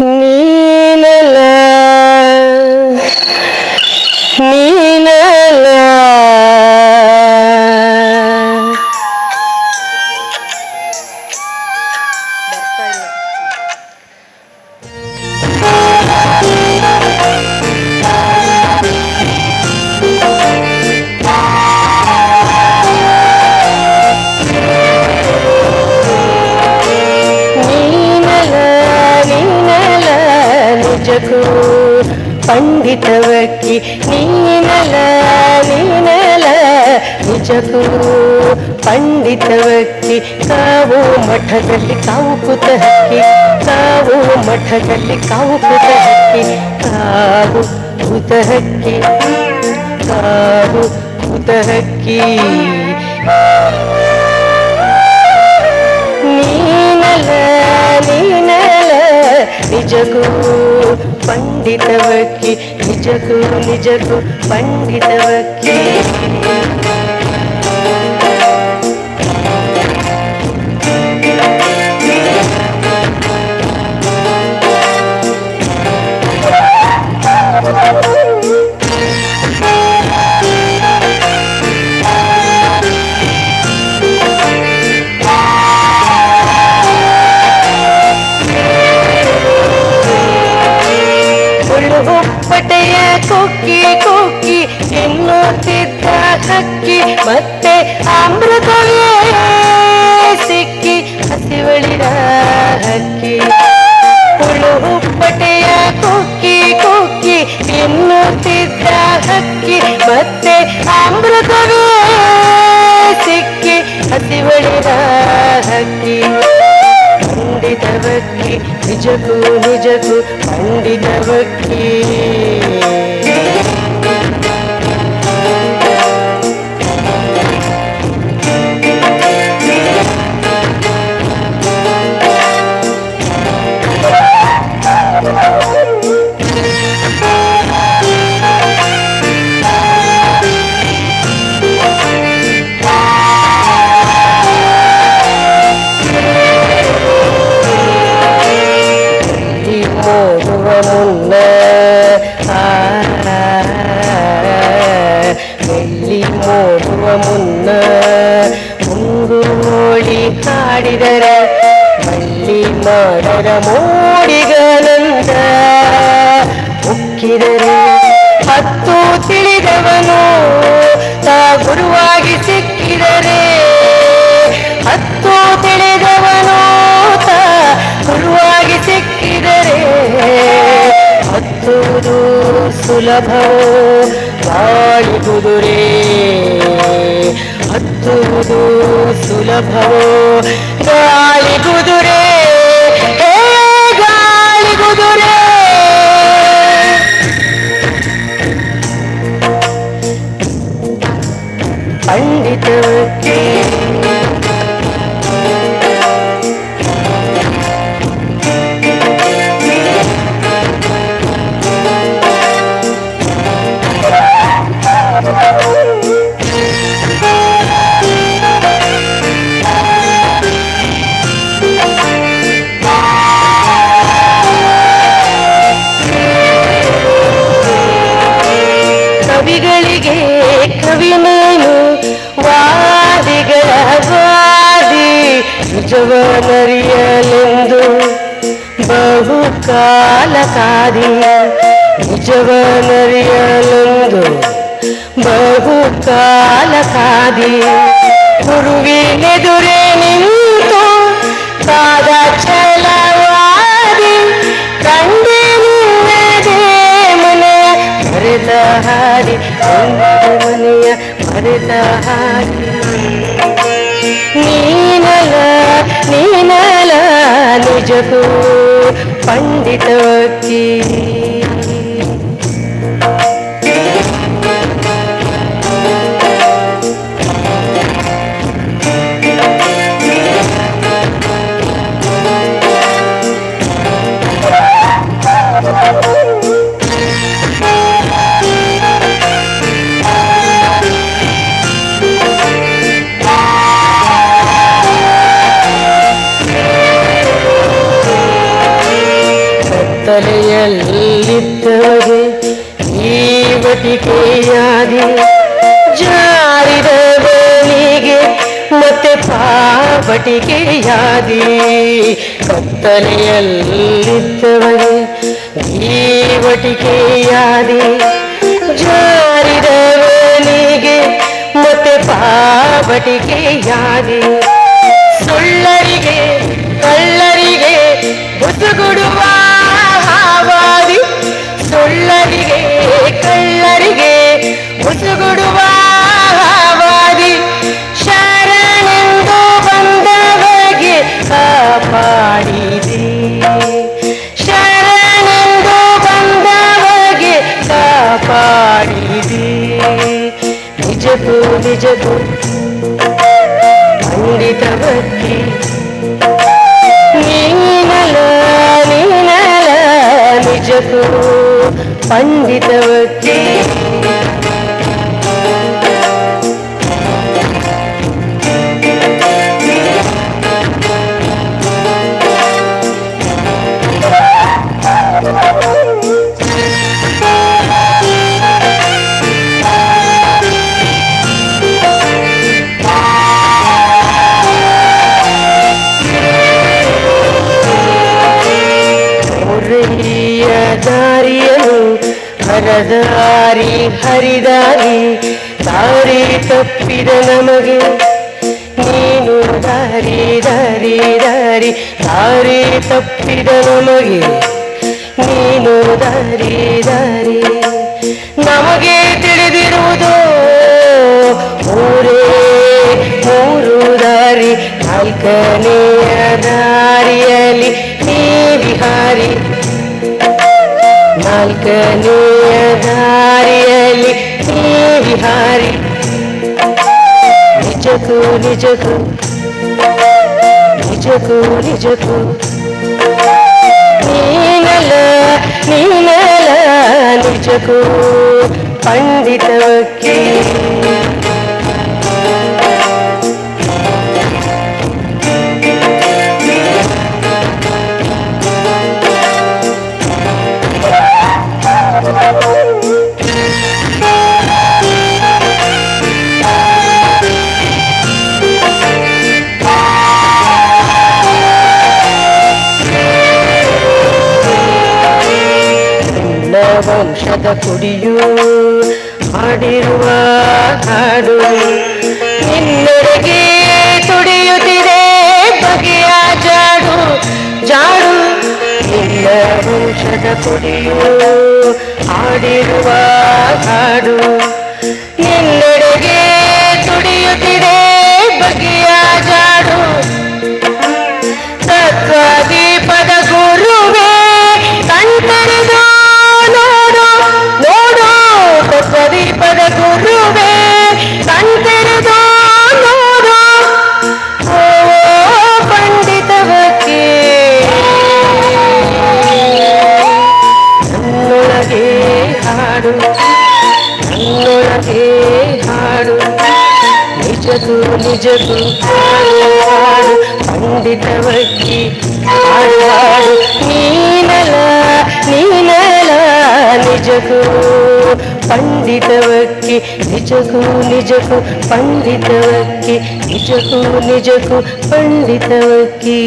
knee పండితవకి నీనల నీనల ನಿಜಕ್ಕೂ ಪಂಡಿತ ವ್ಯಕ್ತಿ ತಾವು ಮಠದಲ್ಲಿ ಕಾವು ಕುತ ಹಕ್ಕಿ ತಾವು ಮಠದಲ್ಲಿ ಕಾವು ಕುತ ಹಕ್ಕಿ ಕಾವು ಕುತ ಹಕ್ಕಿ ಕಾವು ಕುತ ಹಕ್ಕಿ ನೀನಲ ನೀನಲ ನಿಜಗೂ ಪಂಡಿತವಕ್ಕಿ ನಿಜಗೂ ನಿಜಗೂ ಪಂಡಿತವಕ್ಕಿ పండితవక్కి నిజకు నిజకు పండితవక్కి ಈ ಆ, ಮೋಡುವ ಮುನ್ನ ಮುಂದು ನೋಡಿ ಹಾಡಿದರ ಮಳ್ಳಿ ಮಾಡರ ಮೋಡಿಗನಂದ ಉಕ್ಕಿದರೆ ಹತ್ತು ತಿಳಿದವನು ತಾ ಗುರುವಾಗಿ ಸಿಕ್ಕಿದರೆ ಸುಲಭವೋ ಬಾಳುವುದುರೇ ಹತ್ತುವುದು ಸುಲಭವೋ ಗಾಳಿ ಕುದುರೆ ಗಾಳಿ ಕುದುರೆ ಪಂಡಿತವು ಬಹು ಕಾಲ ಕಾದಿ ನಿಜವನರಿಯಲೆಂದು ಬಹು ಕಾಲ ಕಾದಿ ಗುರುವಿನೆದುರೇ ನಿಂತು ಪಾದ ಛಲವಾದಿ ಕಂಡೆ ನಿನ್ನದೇ ಮನೆಯ ಮರೆತ ಹಾಡಿ ನಿನ್ನದೇ ಮನೆಯ ಮರೆತ ಹಾಡಿ ನೀನಲ ನೀನಲ ನಿಜಕ್ಕೂ பந்தி தோக்கி ವಾಟಿಕೆಯಾದಿ ಕತ್ತಲೆಯಲ್ಲಿದ್ದವಳೆ ಜೀವಟಿಕೆಯಾದಿ ಜಾರಿದವನಿಗೆ ಮತ್ತೆ ಪಾವಟಿಕೆಯಾದಿ. ಸುಳ್ಳರಿಗೆ ಕಳ್ಳರಿಗೆ ಬುದ್ಧಗುಡುವ ಸುಳ್ಳರಿಗೆ ಕಳ್ಳರಿಗೆ ಬುದ್ಧಗುಡುವ ದಾರಿಯನು ಹರದಾರಿ ಹರಿದಾರಿ ದಾರಿ ತಪ್ಪಿದ ನಮಗೆ ನೀನು ದಾರಿ ದಾರಿ ದಾರಿ ದಾರಿ ತಪ್ಪಿದ ನಮಗೆ ನೀನು ದಾರಿ ದಾರಿ విహారి. నిజకు నిజకు. నిజకు నిజకు. నీనల నీనల నిజకు. పండిత ವಂಶದ ಕುಡಿಯು ಹಾಡಿರುವ ಹಾಡು ನಿನ್ನೆಡೆಗೆ ತುಡಿಯುತ್ತಿದೆ ಬಗೆಯ ಜಾಡು ಜಾಡು. ನಿನ್ನ ವಂಶದ ಕುಡಿಯು ಆಡಿರುವ ಹಾಡು. పూజకు ఆడవాడు పండిత వచ్చి ఆడవాడు నీనల నీనల నిజకు పండిత వక్కి నిజకు నిజకు పండిత వక్కి నిజకు నిజకు పండిత వక్కి